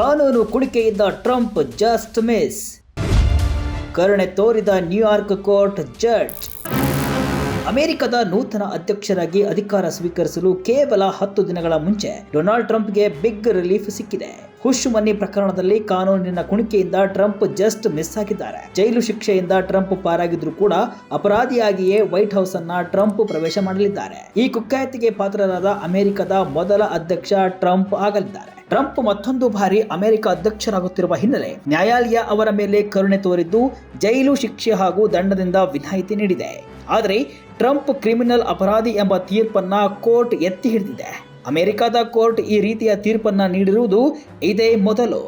ಕಾನೂನು ಕುಣಿಕೆಯಿಂದ Trump just miss. ಕರುಣೆ ತೋರಿದ ನ್ಯೂಯಾರ್ಕ್ ಕೋರ್ಟ್ ಜಡ್ಜ್. ಅಮೆರಿಕದ ನೂತನ ಅಧ್ಯಕ್ಷರಾಗಿ ಅಧಿಕಾರ ಸ್ವೀಕರಿಸಲು ಕೇವಲ ಹತ್ತು ದಿನಗಳ ಮುಂಚೆ ಡೊನಾಲ್ಡ್ ಟ್ರಂಪ್ಗೆ ಬಿಗ್ ರಿಲೀಫ್ ಸಿಕ್ಕಿದೆ. ಹುಶ್ ಮನಿ ಪ್ರಕರಣದಲ್ಲಿ ಕಾನೂನಿನ ಕುಣಿಕೆಯಿಂದ ಟ್ರಂಪ್ ಜಸ್ಟ್ ಮಿಸ್ ಆಗಿದ್ದಾರೆ. ಜೈಲು ಶಿಕ್ಷೆಯಿಂದ ಟ್ರಂಪ್ ಪಾರಾಗಿದ್ರು ಕೂಡ ಅಪರಾಧಿಯಾಗಿಯೇ ವೈಟ್ ಹೌಸ್ ಅನ್ನ ಟ್ರಂಪ್ ಪ್ರವೇಶ ಮಾಡಲಿದ್ದಾರೆ. ಈ ಕುಖ್ಯಾತಿಗೆ ಪಾತ್ರರಾದ ಅಮೆರಿಕದ ಮೊದಲ ಅಧ್ಯಕ್ಷ ಟ್ರಂಪ್ ಆಗಲಿದ್ದಾರೆ. ಟ್ರಂಪ್ ಮತ್ತೊಂದು ಬಾರಿ ಅಮೆರಿಕ ಅಧ್ಯಕ್ಷರಾಗುತ್ತಿರುವ ಹಿನ್ನೆಲೆ ನ್ಯಾಯಾಲಯ ಅವರ ಮೇಲೆ ಕರುಣೆ ತೋರಿದ್ದು ಜೈಲು ಶಿಕ್ಷೆ ಹಾಗೂ ದಂಡದಿಂದ ವಿನಾಯಿತಿ ನೀಡಿದೆ. ಆದರೆ ಟ್ರಂಪ್ ಕ್ರಿಮಿನಲ್ ಅಪರಾಧಿ ಎಂಬ ತೀರ್ಪನ್ನ ಕೋರ್ಟ್ ಎತ್ತಿ ಹಿಡಿದಿದೆ. ಅಮೆರಿಕದ ಕೋರ್ಟ್ ಈ ರೀತಿಯ ತೀರ್ಪನ್ನ ನೀಡಿರುವುದು ಇದೇ ಮೊದಲು.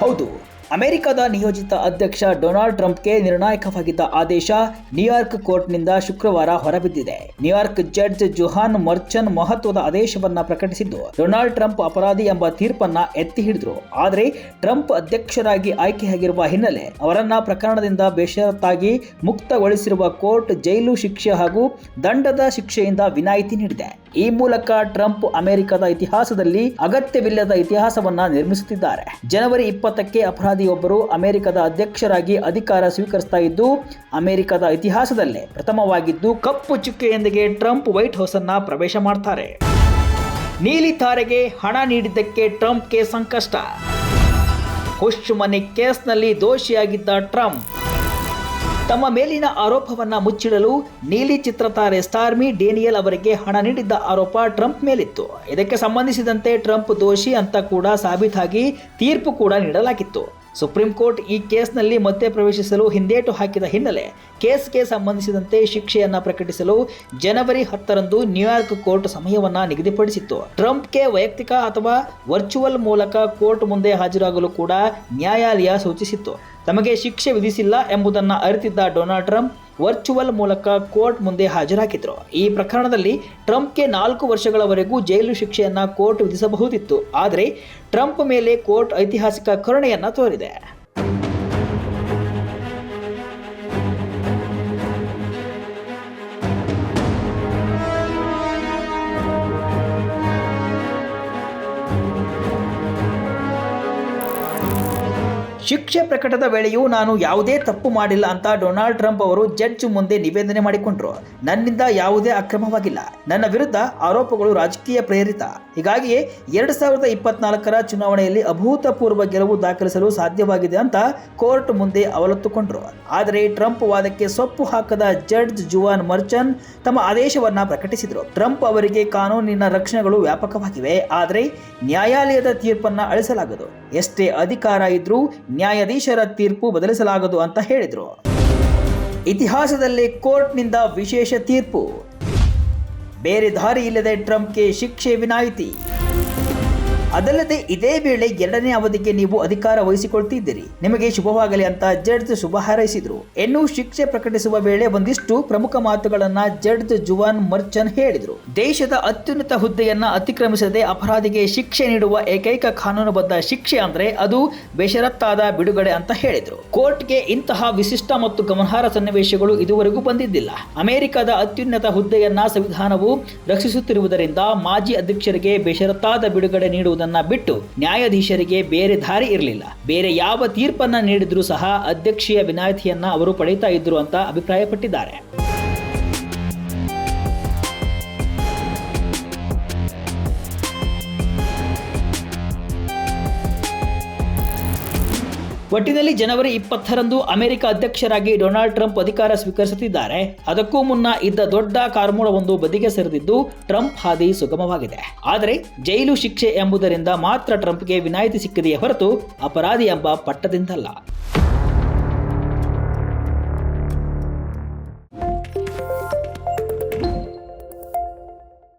ಹೌದು ಅಮೆರಿಕದ ನಿಯೋಜಿತ ಅಧ್ಯಕ್ಷ ಡೊನಾಲ್ಡ್ ಟ್ರಂಪ್ಗೆ ನಿರ್ಣಾಯಕವಾಗಿದ್ದ ಆದೇಶ ನ್ಯೂಯಾರ್ಕ್ ಕೋರ್ಟ್ನಿಂದ ಶುಕ್ರವಾರ ಹೊರಬಿದ್ದಿದೆ. ನ್ಯೂಯಾರ್ಕ್ ಜಡ್ಜ್ ಜುಹಾನ್ ಮರ್ಚನ್ ಮಹತ್ವದ ಆದೇಶವನ್ನ ಪ್ರಕಟಿಸಿದ್ದು, ಡೊನಾಲ್ಡ್ ಟ್ರಂಪ್ ಅಪರಾಧಿ ಎಂಬ ತೀರ್ಪನ್ನ ಎತ್ತಿ ಹಿಡಿದ್ರು. ಆದರೆ ಟ್ರಂಪ್ ಅಧ್ಯಕ್ಷರಾಗಿ ಆಯ್ಕೆಯಾಗಿರುವ ಹಿನ್ನೆಲೆ ಅವರನ್ನ ಪ್ರಕರಣದಿಂದ ಬೇಷರತ್ತಾಗಿ ಮುಕ್ತಗೊಳಿಸಿರುವ ಕೋರ್ಟ್ ಜೈಲು ಶಿಕ್ಷೆ ಹಾಗೂ ದಂಡದ ಶಿಕ್ಷೆಯಿಂದ ವಿನಾಯಿತಿ ನೀಡಿದೆ. ಈ ಮೂಲಕ ಟ್ರಂಪ್ ಅಮೆರಿಕದ ಇತಿಹಾಸದಲ್ಲಿ ಅಗತ್ಯವಿಲ್ಲದ ಇತಿಹಾಸವನ್ನ ನಿರ್ಮಿಸುತ್ತಿದ್ದಾರೆ. ಜನವರಿ ಇಪ್ಪತ್ತಕ್ಕೆ ಅಪರಾಧಿಯೊಬ್ಬರು ಅಮೆರಿಕದ ಅಧ್ಯಕ್ಷರಾಗಿ ಅಧಿಕಾರ ಸ್ವೀಕರಿಸ್ತಾ ಇದ್ದು, ಅಮೆರಿಕದ ಇತಿಹಾಸದಲ್ಲೇ ಪ್ರಥಮವಾಗಿದ್ದು ಕಪ್ಪು ಚುಕ್ಕೆಯೊಂದಿಗೆ ಟ್ರಂಪ್ ವೈಟ್ ಹೌಸ್ ಅನ್ನ ಪ್ರವೇಶ ಮಾಡ್ತಾರೆ. ನೀಲಿ ತಾರೆಗೆ ಹಣ ನೀಡಿದ್ದಕ್ಕೆ ಟ್ರಂಪ್ಗೆ ಸಂಕಷ್ಟ. ಹುಶ್ ಮನಿ ಕೇಸ್ನಲ್ಲಿ ದೋಷಿಯಾಗಿದ್ದ ಟ್ರಂಪ್. ತಮ್ಮ ಮೇಲಿನ ಆರೋಪವನ್ನ ಮುಚ್ಚಿಡಲು ನೀಲಿ ಚಿತ್ರತಾರೆ ಸ್ಟಾರ್ಮಿ ಡೇನಿಯಲ್ ಅವರಿಗೆ ಹಣ ನೀಡಿದ್ದ ಆರೋಪ ಟ್ರಂಪ್ ಮೇಲಿತ್ತು. ಇದಕ್ಕೆ ಸಂಬಂಧಿಸಿದಂತೆ ಟ್ರಂಪ್ ದೋಷಿ ಅಂತ ಕೂಡ ಸಾಬೀತಾಗಿ ತೀರ್ಪು ಕೂಡ ನೀಡಲಾಗಿತ್ತು. ಸುಪ್ರೀಂ ಕೋರ್ಟ್ ಈ ಕೇಸ್ನಲ್ಲಿ ಮತ್ತೆ ಪ್ರವೇಶಿಸಲು ಹಿಂದೇಟು ಹಾಕಿದ ಹಿನ್ನೆಲೆ ಕೇಸ್ಗೆ ಸಂಬಂಧಿಸಿದಂತೆ ಶಿಕ್ಷೆಯನ್ನು ಪ್ರಕಟಿಸಲು ಜನವರಿ ಹತ್ತರಂದು ನ್ಯೂಯಾರ್ಕ್ ಕೋರ್ಟ್ ಸಮಯವನ್ನು ನಿಗದಿಪಡಿಸಿತ್ತು. ಟ್ರಂಪ್ಗೆ ವೈಯಕ್ತಿಕ ಅಥವಾ ವರ್ಚುವಲ್ ಮೂಲಕ ಕೋರ್ಟ್ ಮುಂದೆ ಹಾಜರಾಗಲು ಕೂಡ ನ್ಯಾಯಾಲಯ ಸೂಚಿಸಿತ್ತು. ತಮಗೆ ಶಿಕ್ಷೆ ವಿಧಿಸಿಲ್ಲ ಎಂಬುದನ್ನು ಅರಿತಿದ್ದ ಡೊನಾಲ್ಡ್ ಟ್ರಂಪ್ ವರ್ಚುವಲ್ ಮೂಲಕ ಕೋರ್ಟ್ ಮುಂದೆ ಹಾಜರಾಗಿದ್ದರು ಈ ಪ್ರಕರಣದಲ್ಲಿ ಟ್ರಂಪ್ಗೆ ನಾಲ್ಕು ವರ್ಷಗಳವರೆಗೂ ಜೈಲು ಶಿಕ್ಷೆಯನ್ನ ಕೋರ್ಟ್ ವಿಧಿಸಬಹುದಿತ್ತು. ಆದರೆ ಟ್ರಂಪ್ ಮೇಲೆ ಕೋರ್ಟ್ ಐತಿಹಾಸಿಕ ಕರುಣೆಯನ್ನು ತೋರಿದೆ. ಶಿಕ್ಷೆ ಪ್ರಕಟದ ವೇಳೆಯೂ ನಾನು ಯಾವುದೇ ತಪ್ಪು ಮಾಡಿಲ್ಲ ಅಂತ ಡೊನಾಲ್ಡ್ ಟ್ರಂಪ್ ಅವರು ಜಡ್ಜ್ ಮುಂದೆ ನಿವೇದನೆ ಮಾಡಿಕೊಂಡ್ರು. ನನ್ನಿಂದ ಯಾವುದೇ ಅಕ್ರಮವಾಗಿಲ್ಲ. ನನ್ನ ವಿರುದ್ಧ ಆರೋಪಗಳು ರಾಜಕೀಯ ಪ್ರೇರಿತ. ಹೀಗಾಗಿಯೇ ಎರಡ್ ಸಾವಿರದ ಇಪ್ಪತ್ನಾಲ್ಕರ ಚುನಾವಣೆಯಲ್ಲಿ ಅಭೂತಪೂರ್ವ ಗೆಲುವು ದಾಖಲಿಸಲು ಸಾಧ್ಯವಾಗಿದೆ ಅಂತ ಕೋರ್ಟ್ ಮುಂದೆ ಅವಲತ್ತುಕೊಂಡ್ರು. ಆದರೆ ಟ್ರಂಪ್ ವಾದಕ್ಕೆ ಸೊಪ್ಪು ಹಾಕದ ಜಡ್ಜ್ ಜುವಾನ್ ಮರ್ಚನ್ ತಮ್ಮ ಆದೇಶವನ್ನ ಪ್ರಕಟಿಸಿದರು. ಟ್ರಂಪ್ ಅವರಿಗೆ ಕಾನೂನಿನ ರಕ್ಷಣೆಗಳು ವ್ಯಾಪಕವಾಗಿವೆ. ಆದರೆ ನ್ಯಾಯಾಲಯದ ತೀರ್ಪನ್ನ ಅಳಿಸಲಾಗದು. ಎಷ್ಟೇ ಅಧಿಕಾರ ಇದ್ರೂ ನ್ಯಾಯಾಧೀಶರ ತೀರ್ಪು ಬದಲಿಸಲಾಗದು ಅಂತ ಹೇಳಿದರು. ಇತಿಹಾಸದಲ್ಲಿ ಕೋರ್ಟ್ನಿಂದ ವಿಶೇಷ ತೀರ್ಪು. ಬೇರೆ ದಾರಿ ಇಲ್ಲದೆ ಟ್ರಂಪ್ಗೆ ಶಿಕ್ಷೆ ವಿನಾಯಿತಿ. ಅದಲ್ಲದೆ ಇದೇ ವೇಳೆ ಎರಡನೇ ಅವಧಿಗೆ ನೀವು ಅಧಿಕಾರ ವಹಿಸಿಕೊಳ್ತಿದ್ದೀರಿ. ನಿಮಗೆ ಶುಭವಾಗಲಿ ಅಂತ ಜಡ್ಜ್ ಶುಭ ಹಾರೈಸಿದ್ರು. ಇನ್ನು ಶಿಕ್ಷೆ ಪ್ರಕಟಿಸುವ ವೇಳೆ ಒಂದಿಷ್ಟು ಪ್ರಮುಖ ಮಾತುಗಳನ್ನ ಜಡ್ಜ್ ಜುವಾನ್ ಮರ್ಚನ್ ಹೇಳಿದ್ರು. ದೇಶದ ಅತ್ಯುನ್ನತ ಹುದ್ದೆಯನ್ನ ಅತಿಕ್ರಮಿಸದೆ ಅಪರಾಧಿಗೆ ಶಿಕ್ಷೆ ನೀಡುವ ಏಕೈಕ ಕಾನೂನುಬದ್ಧ ಶಿಕ್ಷೆ ಅಂದ್ರೆ ಅದು ಬೇಷರತ್ತಾದ ಬಿಡುಗಡೆ ಅಂತ ಹೇಳಿದ್ರು. ಕೋರ್ಟ್ಗೆ ಇಂತಹ ವಿಶಿಷ್ಟ ಮತ್ತು ಗಮನಾರ್ಹ ಸನ್ನಿವೇಶಗಳು ಇದುವರೆಗೂ ಬಂದಿದ್ದಿಲ್ಲ. ಅಮೆರಿಕದ ಅತ್ಯುನ್ನತ ಹುದ್ದೆಯನ್ನ ಸಂವಿಧಾನವು ರಕ್ಷಿಸುತ್ತಿರುವುದರಿಂದ ಮಾಜಿ ಅಧ್ಯಕ್ಷರಿಗೆ ಬೇಷರತ್ತಾದ ಬಿಡುಗಡೆ ನೀಡುವುದನ್ನ ಬಿಟ್ಟು ನ್ಯಾಯಾಧೀಶರಿಗೆ ಬೇರೆ ದಾರಿ ಇರಲಿಲ್ಲ. ಬೇರೆ ಯಾವ ತೀರ್ಪನ್ನ ನೀಡಿದ್ರೂ ಸಹ ಅಧ್ಯಕ್ಷೀಯ ವಿನಾಯಿತಿಯನ್ನ ಅವರು ಪಡೀತಾ ಇದ್ರು ಅಂತ ಅಭಿಪ್ರಾಯಪಟ್ಟಿದ್ದಾರೆ. ಒಟ್ಟಿನಲ್ಲಿ ಜನವರಿ ಇಪ್ಪತ್ತರಂದು ಅಮೆರಿಕ ಅಧ್ಯಕ್ಷರಾಗಿ ಡೊನಾಲ್ಡ್ ಟ್ರಂಪ್ ಅಧಿಕಾರ ಸ್ವೀಕರಿಸುತ್ತಿದ್ದಾರೆ. ಅದಕ್ಕೂ ಮುನ್ನ ಇದ್ದ ದೊಡ್ಡ ಕಾರ್ಮೋಳವೊಂದು ಬದಿಗೆ ಸರಿದಿದ್ದು ಟ್ರಂಪ್ ಹಾದಿ ಸುಗಮವಾಗಿದೆ. ಆದರೆ ಜೈಲು ಶಿಕ್ಷೆ ಎಂಬುದರಿಂದ ಮಾತ್ರ ಟ್ರಂಪ್ಗೆ ವಿನಾಯಿತಿ ಸಿಕ್ಕಿದೆಯೇ ಹೊರತು ಅಪರಾಧಿ ಎಂಬ ಪಟ್ಟದಿಂದಲ್ಲ.